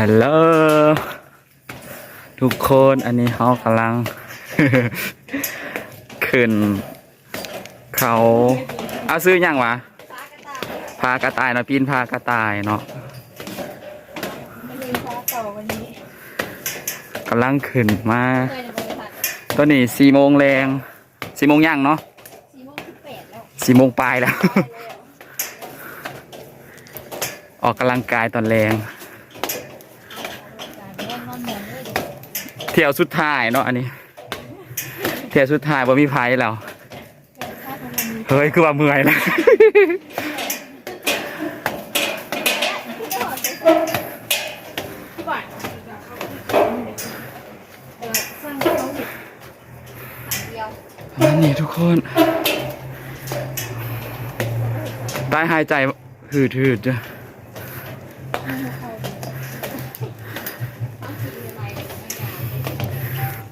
ฮัลโหลทุกคนอันนี้เขากำลัง ขึ้น เขาเอาซื้ออยังวะพากระต่ายเนาะปีนพากระต่ายเนาะมาลืมพาต่อวันนี้กำลังขึ้นมาเคยในบริษัทตอนนี้สี่โมงแรงสี่โมงย่างเนาะสี่โมงสิบแปดแล้วสี่โมงปลายแล้ว ออกกำลังกายตอนแรง การนอนนอนเหมือนเลย เที่ยวสุดท้ายเนาะอันนี้ เที่ยวสุดท้ายบ่มีไพ่แล้วถ้าทำวันนี้เฮ้ยคือว่าเมื่อยแล้วนเออสร้างเขาหางเดียวอันนี้ทุกคนใต้หายใจหืดหืดจ้ะ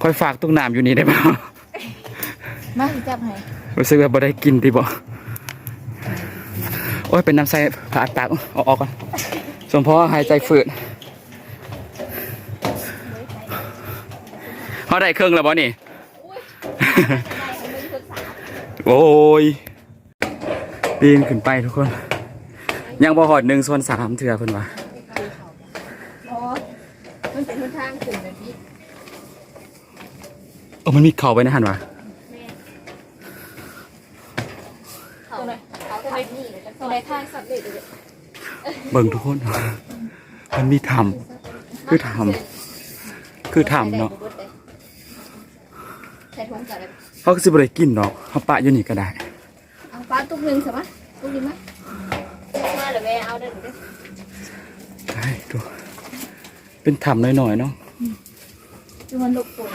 คอยฝากตุ้งน้ำอยู่นี่ได้ป่ามาจับให้รู้สึกว่าบ่ได้กินติบ่โอ้ยเป็นน้ำใส่ผ่าปากเอาออกก่อนสมพอหายใจฝืดเขาได้เครื่องแล้วบ่นี่ โอ้ยปีนขึ้นไปทุกคน ยังบ่หอดหนึ่งส่วนสามเถื่อเพิ่นว่า อ๋อมันเป็นทางขึ้นแบบนี้ เออมันมีเข่าไว้ในหันวะเขาเขาทำนี่ตรงในทางสัตว์เลยเดี๋ยวเบิ่งทุกคน มันมีถ้ำคือถ้ำคือถ้ำเนาะใส่ถุงจับเลยเขาก็สิบ่ได้กินดอกเขาปะอยู่นี่ก็ได้เอาปลาตุกหนึ่งใช่ไหมตุกดีไหมมาหรือแม่เอาได้หรือได้ดูเป็นถ้ำหน่อยๆเนาะคือมันลุกปุ่น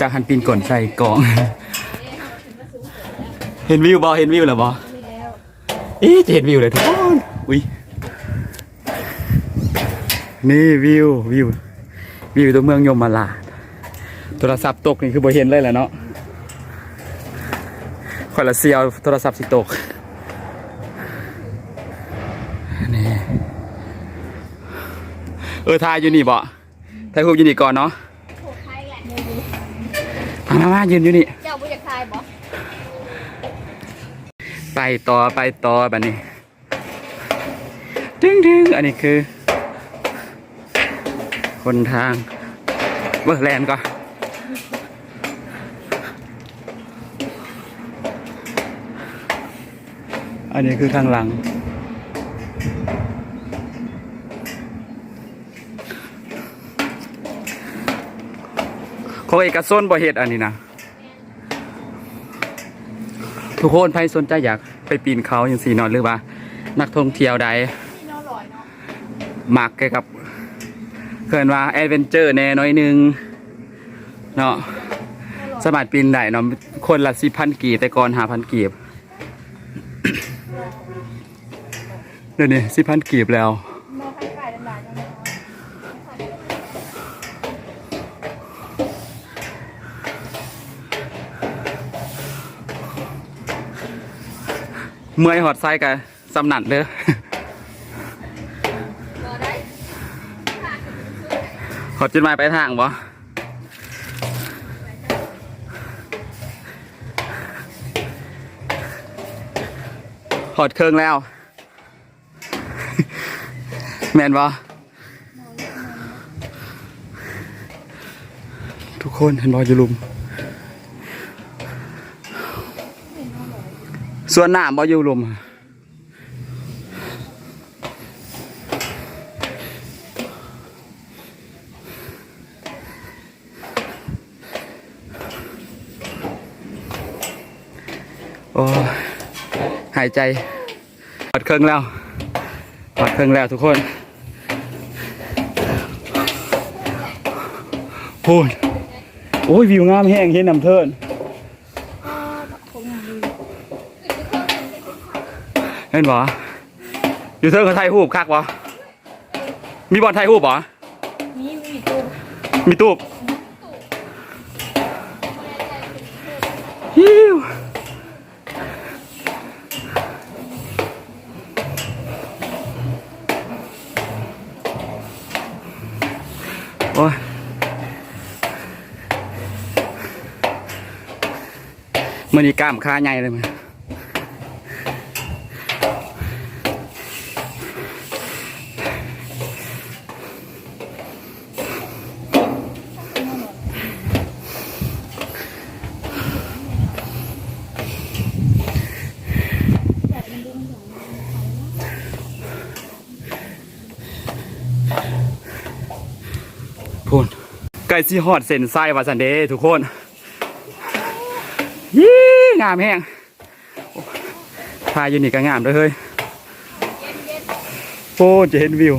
จากหันปีนก่อนใส่กล่อง เห็นวิวบ่เห็นวิวแล้วบ่มีแล้วเอ๊ะจะเห็นวิวเลยทุกคนอุ้ยนี่วิววิววิวตัวเมืองยมราชโทรศัพท์ตกนี่คือบ่เห็นเลยแหละเนาะคอยละเซียวโทรศัพท์สิตกนี่เออทายอยู่นี่บ่ทายรูปอยู่นี่ก่อนเนาะ โหไทยแหละ มามามายืนอยู่นี่เจ้าบุญจากไทยบอไปต่อไปต่อแบบนี้ดึงดึงอันนี้คือ คนทางเบอร์แลนด์ก่อนอันนี้คือทางหลัง ของเอกชนบ่เฮ็ดอันนี้นะทุกคนใครสนใจอยากไปปีนเขาอย่างสีนอนหรือว่า นักท่องเที่ยวใดมาะมักเกี่ยวกับเกินว่าแอดเวนเจอร์แน่น้อยนึงเนาะสามารปีนได้เนาะคนละสิพันกีบแต่ก่อนหาพันกีบเดี๋ยวนี้สิพันกีบแล้ว มองข้างไก่หลานๆเนาะ เมื่อยหอดไส้กับสำนันเด้อรอได้หอดจุดหมายปทางบ่หอดเครื่องแล้ว แมนบ่ทุกคนเห็นบออยู่ลุม ส่วนหน้าบออยู่ลมโอ้หายใจหอดเครื่องแล้วหอดเครื่องแล้วทุกคนโอ้ยโอ้ยวิวงามแห้งเห็นน้ำเทิน เห็นบ่อยู่เทิงเขาไทยหูบคักบ่มีบอลไทยหูบบ่มีมีตู้มีตู้ฮิวโอ้ยมันนี่กล้ามขาใหญ่เลยมั้ย พูนไก่ซีฮอดเส้นไส้วาสันเดย์ทุกคนยี่งามแห้งพายอยู่นี่ก็งามด้วยเฮ้ยโอ้จะเห็นวิว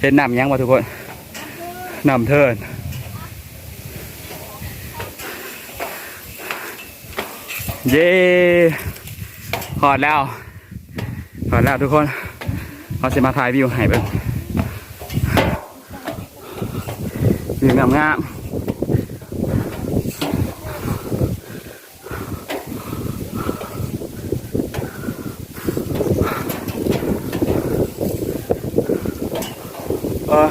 เห็นน้ำยังวะทุกคนน้ำเทินเย้หอดแล้วหอดแล้วทุกคนเราจะมาถ่ายวิวให้เบิ่ง วิวงามงามเออ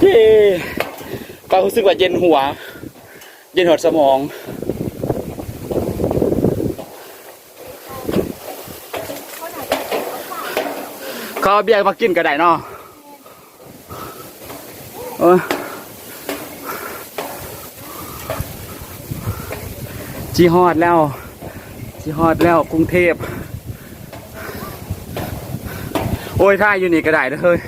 เย้ก็รู้สึกว่าเย็นหัว เย็นหัวสมอง เขาเอาเบียร์มากินก็ได้เนาะเออจีฮอดแล้วที่ฮอดแล้วกรุงเทพ โอ้ยท่าอยู่นี่ก็ได้เด้อเฮ้ย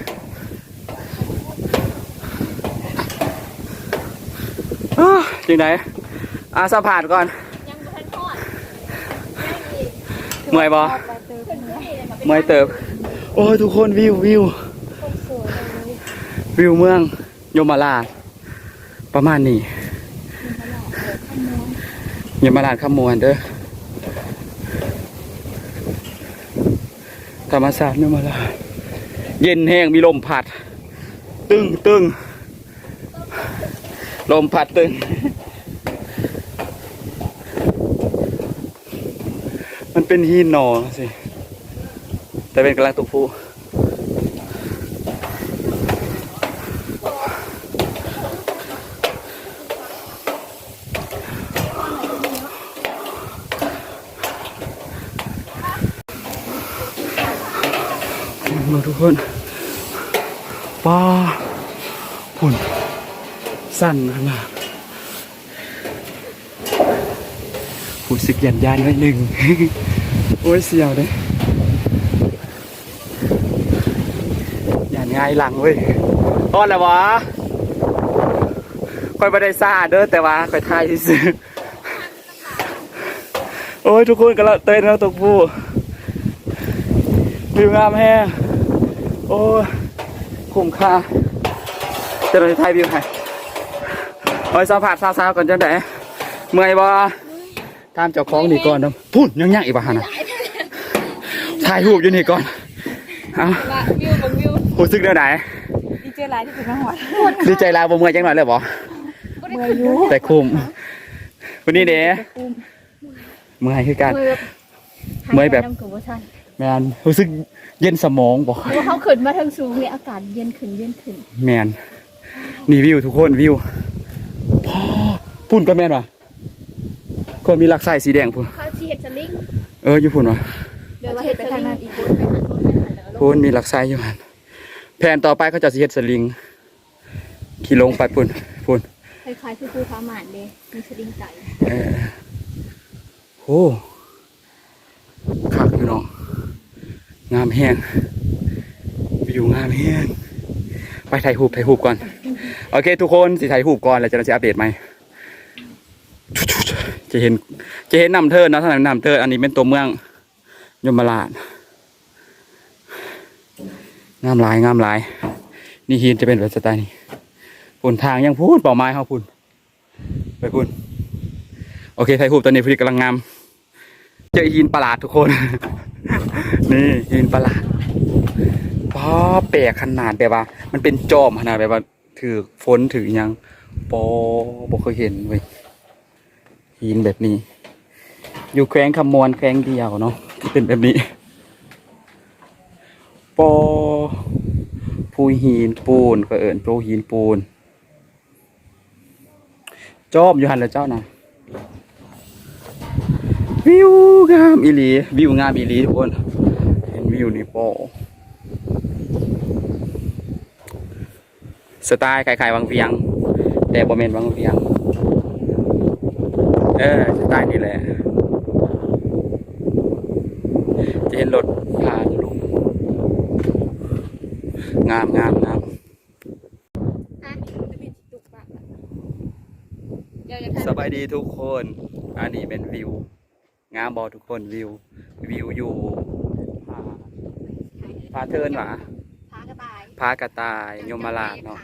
อ้าวจริงไหนอาสะพานก่อน ยังบ่ทันทอดเมื่อยบอเพิ่นก็นี่แหละค่ะเป็นเมื่อยเติบ โอ้ยทุกคนวิววิวคนสวยเลยวิวเมืองยมราชประมาณนี้ยมราชขมวนเด้อธรรมศาสตร์ยมราชเย็นแห้งมีลมพัด ตึงตึงลมพัดตึงมันเป็นหินหนอสิ แต่เป็นกำลังตัวผู้มาทุกคนป้าพุ่นสั่นขนาดผู้สึกหยันยานไว้หนึ่ง โอ้ยเสียวเลยยาน ง่ายหลังเว้ยอ้อนแล้ววะค่อยไม่ได้ซาเด้อแต่ว่าค่อยทายที่ซื้อโอ้ยทุกคนกำลังเต้นแล้วตกผู้วิวงามแฮงโอ้ยคุ้มค่าเจะเราจะถ่ายวิวให้โอ้ยสัมผัสสาวๆก่อนจังไดเมื่อยบ่ตามเจ้าของนี่ก่อนนะพูดยังยังอีกบ่ฮะนะถ่ายรูปอยู่นี่ก่อนเอาวิวบางวิว รู้สึกเด้อไหนดีเจไลน์ที่เป็นมาหอดดีใจลาวบ่เมื่อยจังหน่อยเลยบ่เมื่อยอยู่แต่คุ้มวันนี้เด้เมื่อยคือกันเมื่อยแบบน้ำกับว่าใช่แมนรู้สึกเย็นสมองบ่เพราะว่าเขาขึ้นมาทางสูงเนี่ยอากาศเย็นขึ้นเย็นขึ้นแมนนี่วิวทุกคนวิวพ่อพุ่นก็แมนวะคนมีหลักไส้สีแดงพุ่นเขาชีเห็ดสลิงเอออยู่พุ่นวะเดี๋ยวว่าเห็ดไปทางนั้นอีกคนไปหันรถไปหันแล้วพุ่นมีหลักไส้อยู่หัน แผนต่อไปเขาจะสิเฮ็ดสลิง ขี่ลงไปพุ่นพุ่นคล้ายๆคือภูผาหมานเลยมีสลิงไก่เออโอ้คักอยู่เนาะงามแห้งวิวงามแห้งไปถ่ายรูปถ่ายรูปก่อน โอเค ทุกคนสิถ่ายรูปก่อนแล้วจะเราจะอัปเดตไหมจะเห็นจะเห็นนำเทิดเนาะถ้าไหนนำเทิดอันนี้เป็นตัวเมืองยมราช งามหลายงามหลาย นี่หินจะเป็นแบบสไตล์นี้ปุ่นทางยังพูดเป่าไม้เขาพุ่นไปพุ่นโอเคไทยฮูปตอนนี้พอดีกำลังงาม เจอหินประหลาดทุกคน นี่หินประหลาดป้าแปลกขนาดแบบว่า มันเป็นจอมขนาดแบบว่าถือฝนถือยังปอบ่เคยเห็นเว้ยหินแบบนี้ อยู่แขวงคำมวนแขวงเดียวเนาะที่เป็นแบบนี้ ปอภูหินปูนก็เอิญปูหินปูนจอบอยู่หันแล้วเจ้านะวิวงามอีหลีวิวงามอีหลีทุกคนเห็นวิวนี่โปสไตล์คล้ายๆวังเวียง แต่บ่แม่นวังเวียง เออสไตล์นี่แหละเห็นรถผ่านลง งามงามงามอะจะมีตุกปากเดี๋ยวจะสบายดีทุกคน อันนี้เป็นวิว งามบอทุกคนวิว วิวอยู่ผาเทินหวะพากระต่ายผากระต่ายยมราชเนาะ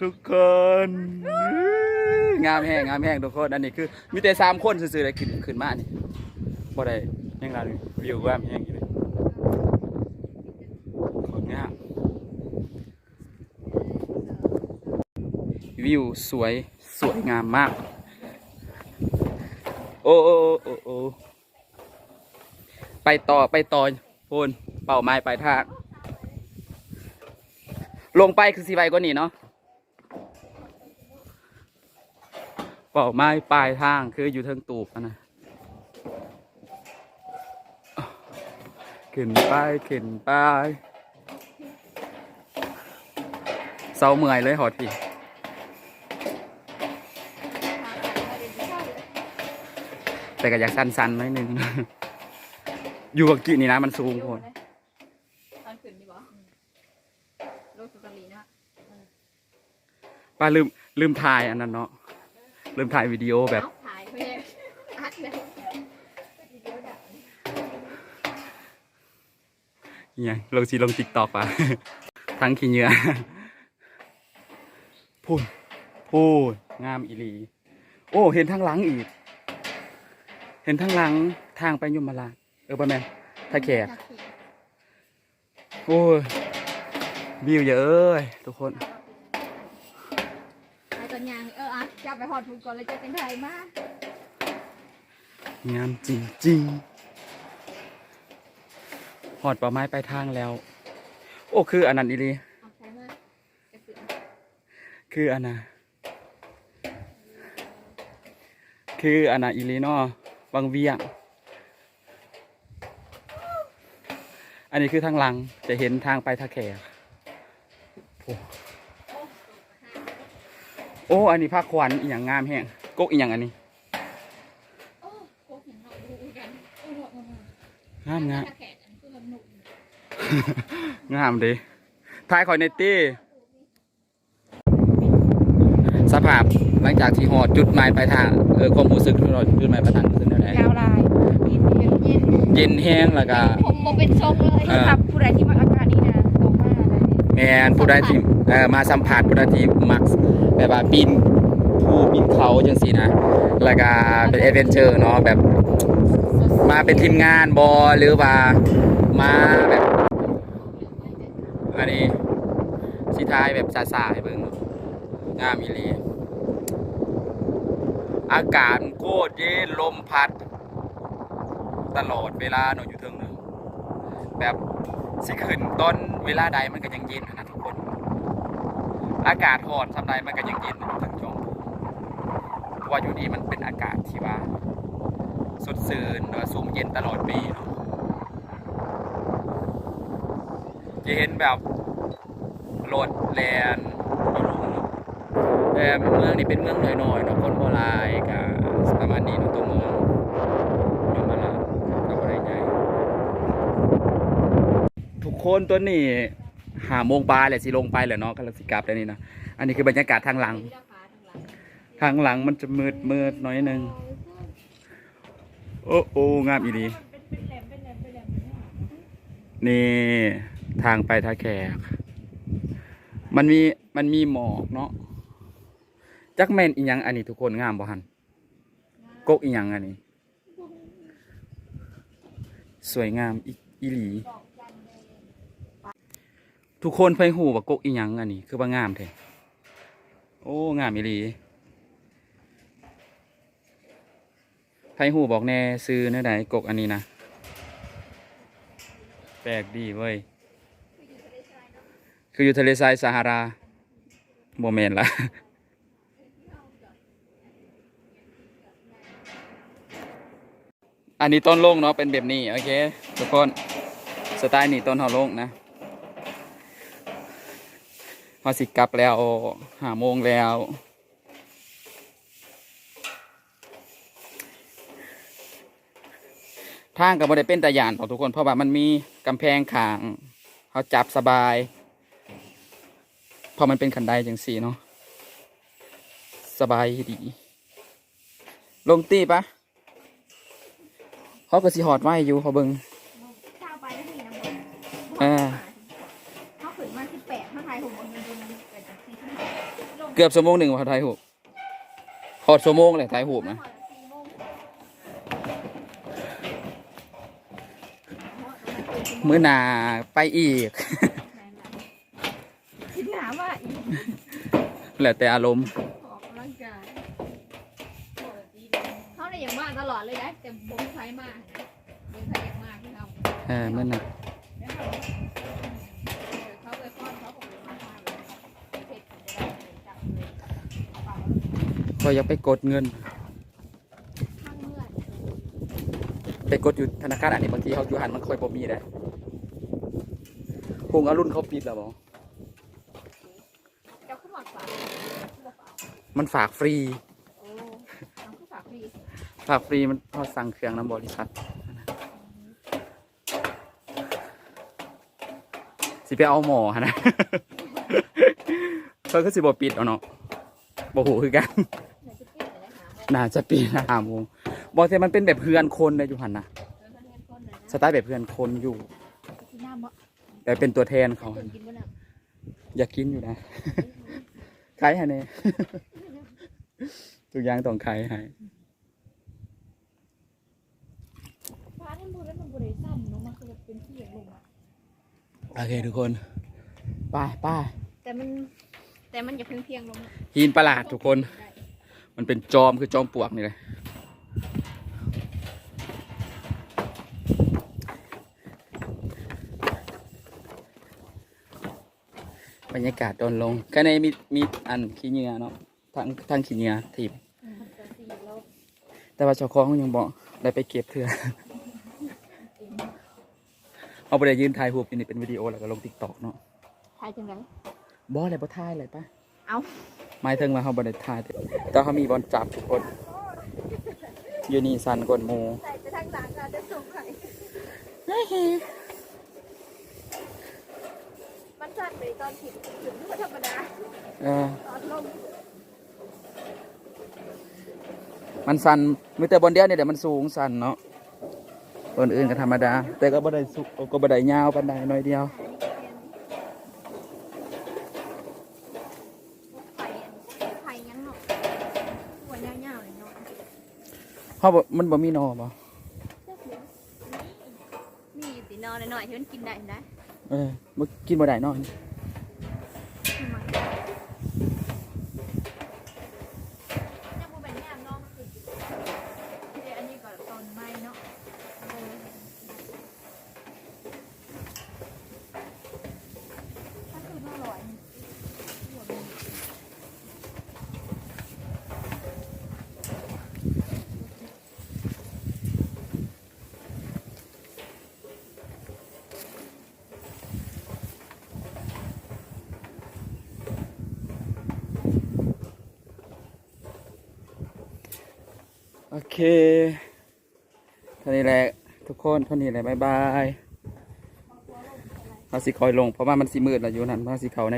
ทุกคน งามแห้งงามแห้งทุกคน อันนี้คือ มีแต่สามคนซื่อๆเลยขึ้นขึ้นมานี่บ่ได้ยังไงวิวงามแห้งอยู่เลยโคตรงาม วิวสวยสวยงามมาก โอ้โอ้โอ้โอ้ไปต่อไปต่อพูนเป่าไม้ไปทางลงไปคือสีใบกว่านี้เนาะเป่าไม้ปลายทางคืออยู่เทิงตูบนะขึ้นไปขึ้นไปเศร้าเมื่อยเลยหอดพี่ แต่ก็อยากสั้นๆหน่อยหนึง อยู่กับกี่นี่นะมันสูงคนตอนขึ้นดีบ่โลกสุตาลีนะป้าลืมลืมถ่ายอันนั้นเนาะลืมถ่ายวิดีโอแบบ เอาถ่ายไปเลยอัดเลยอิหยังลงสีลงติ๊กตอกปะ ทั้งขี้เหงื่อพูดพูดงามอีหลี โอ้ เห็นทางหลังอีก เห็นทางหลังทางไปยมราชเออป่ะแม่นท่าแขกโอ้ยวิวเยอะเอ้ยทุกคนไอ้ตอนยางเอออะจับไปหอดทุกก่อนเลยจะเป็นไทยมากงามจริงๆหอดป่าไม้ไปลายทางแล้ว โอ้คืออันนั้นอีหลีเอาใช้มากจะเสือคืออันน่ะคืออันน่ะอีหลีเนอ บางเวียง อันนี้คือทางหลังจะเห็นทางไปท่าแขกโอ้โอ้อันนี้ภาคควันอีหยังงามแห้งกกอีหยังอันนี้โอ้โหเห็นเราดูกันโอ้โหโอ้โหงามงามถ้แขกอันคือลำหนุนงามเดิทายคอยในตี้สภาพหลังจากที่หอดจุดหมายปลายทางเออความรู้สึกที่หอดจุดหมายปลายทาง เย็นเย็นแห้งแล้วก็ ผมโมเป็นทรงเลยเออครับผู้ใดที่มาอากาศนี่นะตกมาเลยแมนผู้ใดที่เอ่อมาสัมผัสผู้ใดที่มักแบบว่าปีนภูปีนเขาจังสีนะแล้วก็เป็นเอเวนเจอร์เนาะแบบมาเป็นทีมงานบอหรือว่ามาแบบอันนี้สีท้ายแบบสาสายเบิ่งเนาะงามอีหลีอากาศโคตรเย็นลมพัด ตลอดเวลาเนาะอยู่เทิงเนาะแบบสิขึ้นตอนเวลาใดมันก็ยังเย็นนะทุกคน อากาศร้อนทำใดมันก็ยังเย็นทั้งช่วงเพราะว่าอยู่นี่มันเป็นอากาศที่ว่าสดชื่นหรือว่าสูงเย็นตลอดปีเนาะจะเห็นแบบรถแลนอยู่ลงแต่เมืองนี้เป็นเมืองน้อยๆเนาะคนโบราณกับประมาณนี้เนาะตัวเมืองยมราชกับอะไรใหญ่ ทุกคนตัวนี้หาโมงปลายแหละสิลงไปแหละเนาะกำลังสิกลับแล้วนี่นะอันนี้คือบรรยากาศทางหลัง ทางหลังมันจะมืดมืดหน้อยหนึงโอ้โอ้งามอีดีนี่ทางไปท่าแขก มันมีมันมีหมอกเนาะจักแมนอีหยังอันนี้ทุกคนงามบ่หันกกอีหยังอันนี้ สวยงามอีอีหลี ทุกคนไฟหูว่ากกอีหยังอันนี้ คือว่างามเท้โอ้งามอีหลีไพ่หูบอกแน่ซื้อเนื้อใดกกอันนี้นะแปลกดีเว้ยคืออยู่ทะเลทรายซาฮาราโมเมนละอันนี้ต้นโล่งเนาะเป็นแบบนี้ โอเค ทุกคน สไตล์นี่ต้นหอโล่งนะ อสิกลับแล้วหาโมงแล้ว ทางกับบริเป็นตะยานของทุกคนเพราะว่ามันมีกำแพงขางเขาจับสบายพราะมันเป็นขันไดจังสีเนาะสบายดี ลงตีปะเขาก็สิหอดไว้อยู่เขาเบิง เช้าไปแล้วมีน้ำมัน เออ เขาขืนมาสิบแปดเขาทายหกโมงเย็นจนเกิดจากสี่ทุ่มลง เกือบชั่วโมงหนึ่งเขาถ่ายหูปหอดชั่วโมงเลยถ่ายหูปนะสี่โมงมื้อหนาไปอีก คิดหนาว่าอีกแล้วแต่อารมณ์ออกกำลังกายเขาเนี่ยอย่างมากตลอดเลยนะแต่บ่มีใครมากนะบ่มีใครอยากมากที่เรา เออมื้อหนา แล้วเขาเขาเลยป้อนเขาผมเลยมากมากเลยเผ็ดจะได้เลยจับเลยเอาปาก ก็อยากไปกดเงิน ไปกดอยู่ธนาคารอันนี้บางทีเขาอยู่หันมันคอยบ่มีเลยพุงอรุณเขาปิดแล้วบอเจ้าขึ้นหมักฝาขึ้นฝามันฝากฟรี ฝากฟรีมันพอสั่งเครื่องน้ำบริษัทสิไปเอาหมอหั่นนะเพิ่นก็สิบ่ปิดเอาเนาะบ่หูคือกัน เดี๋ยวจะเปลี่ยนเลยนะคะน่าจะปีละห้าโมงบอกแต่มันเป็นแบบเพื่อนคนเลยอยู่หันนะเดินมาเรียนต้นเลยนะสไตล์แบบเพื่อนคนอยู่ที่หน้าบ่แต่เป็นตัวแทนเขาตื่นกินบ่น่ะอยากกินอยู่นะขายให้แน่ทุกอย่างต้องขายให้ฟ้าที่มือแล้วมันบ่ได้ซ้ำเนาะมันคือแบบเป็นที่อย่างลงอะโอเคทุกคนไป้ายป้ายแต่มันแต่มันอย่าเพียงเพียงลงอะหินประหลาดทุกคนได้ มันเป็นจอมคือจอมปลวกนี่เลยบรรยากาศตอนลงข้างในมีมีอันขี้เหงื่อเนาะทั้งทั้งขี้เหงื่อทีบมันจะสีแล้วแต่ว่าเจ้าของยังบอกได้ไปเก็บเถื่อเอาไปได้ยืนถ่ายรูปอยู่นี่เป็นวิดีโอแล้วก็ลงติ๊กต็อกเนาะทายจังไงบออะไรบ่ถ่ายเลยปะเอา หมายถึงว่าเขาบ่ได้ถ่ายแต่แต่เขามีบอลจับทุกคนอยู่นี่สันกวนหมูใส่ไปทางหลังอาจจะส่งไข่มันสั่นเลยตอนผิดถึงก็ธรรมดาเออตอนลงมันสันมีแต่บอลเดียวเนี่ยเดี๋ยวมันสูงสันเนาะบอนอื่นก็ธรรมดา แต่ก็บ่ได้สุก็บ่ได้ยาวปานใดน้อยเดียว ไข่ไข่ยังเนาะหัวยาวๆเลยเนาะ เพราะบ่มันบ่มีหนอบ่มีสีนอนหน่อยๆที่มันกินได้นะเออบ่กินบ่ได้เนาะ ยังบ่เป็นแง่นอกคือเดี๋ยวอันนี้ก่อนตอนไม้เนาะเออถ้าคือน่าอร่อยหัวมัน โอ เคเท่านี้แหละทุกคนเท่านี้แหละบ๊ายบายเราสิคอยลงเพราะว่ามันสิมืดแล้วอยู่นั่นเราสิเขาใน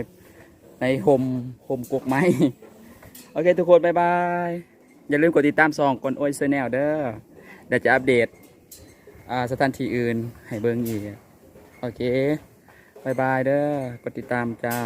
ในโฮมโฮมกกไม้โอเคทุกคนบ๊ายบายอย่าลืมกดติดตามซองกอนโอ้ยเซนแนลเด้อเดี๋ยวจะอัปเดตอ่าสถานที่อื่นให้เบิ่งอีกโอเคบ๊ายบายเด้อกดติดตามจ้า